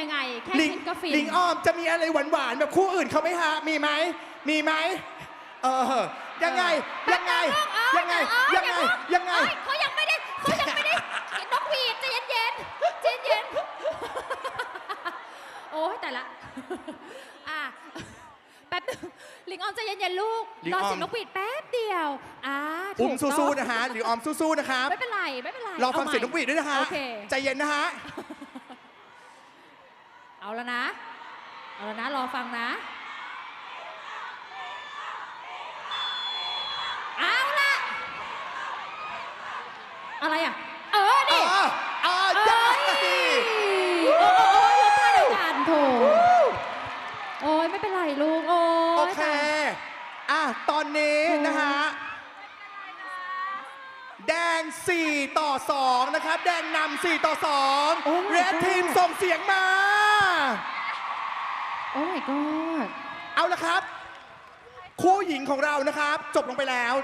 ยังไง แค่ลิงคิดก็ฟินลิงออมจะมีอะไรหวานๆแบบคู่อื่นเขาไหมฮะ มีไหม มีไหม เออ ยังไง ยังไงเอ้ยังไงเอ้ยังไงอายังไงเอ้เขายังไม่ได้เขายังไม่ได้นกหวีดใจเย็นๆใจเย็นๆโอ้ยแต่ละ อะแป๊บนึงลิงออมใจเย็นๆลูกลิงรอออม เสียงนกหวีดแป๊บเดียวอ่าถูอุ้มกต้สู้งๆนะฮะหรือออมสู้ๆนะครับ ไม่เป็นไรไม่เป็นไร รอฟังาใหม่เสียงนกหวีดด้วยนะฮะ โอเค ใจเย็นนะฮะ เอาแล้วนะ เอาแล้วนะ รอฟังนะเอาละอะไรอะ เออเอนี่อเออเอ้ได้ยโอ้โอ้ยลงท่าเดียวกันโถโอ้ยไม่เป็นไรลูก โอ้โอยเคตายอะ ตอนนี้โอ้นะฮะ แดง 4 ต่อ 2 นะครับ แดงนำ4 ต่อโอ้2 my เรด god ทีมส่งเสียงมา โอ้ my god เอาละครับ คู่หญิงของเรานะครับ จบลงไปแล้ว